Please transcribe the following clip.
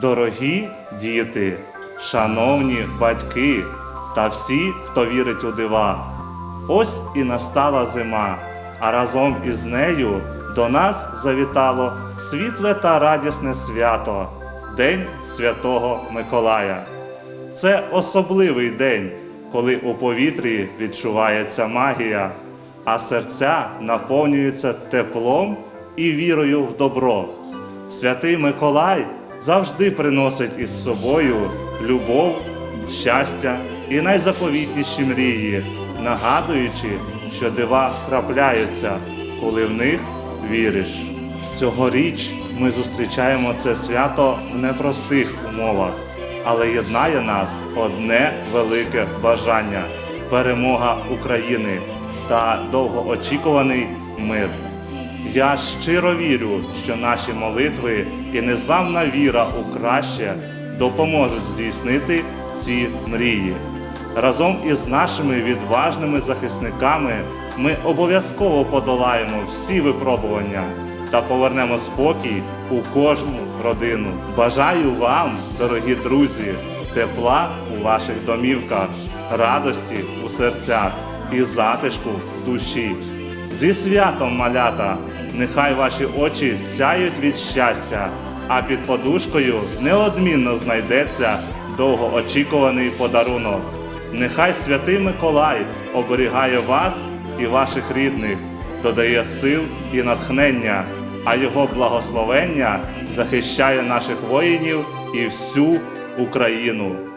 Дорогі діти, шановні батьки та всі, хто вірить у дива. Ось і настала зима, а разом із нею до нас завітало світле та радісне свято День Святого Миколая. Це особливий день, коли у повітрі відчувається магія, а серця наповнюються теплом і вірою в добро. Святий Миколай завжди приносить із собою любов, щастя і найзаповітніші мрії, нагадуючи, що дива трапляються, коли в них віриш. Цьогоріч ми зустрічаємо це свято в непростих умовах, але єднає нас одне велике бажання перемога України та довгоочікуваний мир. Я щиро вірю, що наші молитви і незламна віра у краще допоможуть здійснити ці мрії. Разом із нашими відважними захисниками ми обов'язково подолаємо всі випробування та повернемо спокій у кожну родину. Бажаю вам, дорогі друзі, тепла у ваших домівках, радості у серцях і затишку в душі. Зі святом, малята! Нехай ваші очі сяють від щастя, а під подушкою неодмінно знайдеться довгоочікуваний подарунок. Нехай святий Миколай оберігає вас і ваших рідних, додає сил і натхнення, а його благословення захищає наших воїнів і всю Україну.